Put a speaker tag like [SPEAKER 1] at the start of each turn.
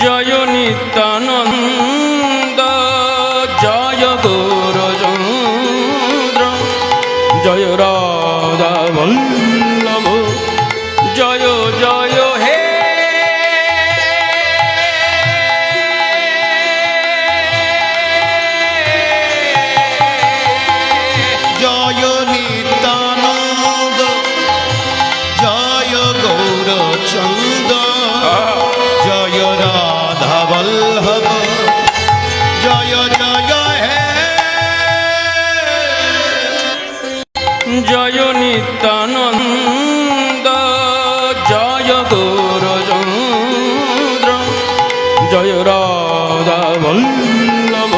[SPEAKER 1] জয় Nityananda জয় Gourchandra জয় Radha Vallabh জয়
[SPEAKER 2] Radha Vallabh জয় জয়, হে।
[SPEAKER 1] জয় Nityananda, জয় Gourchandra, জয় Radha Vallabh জয় জয়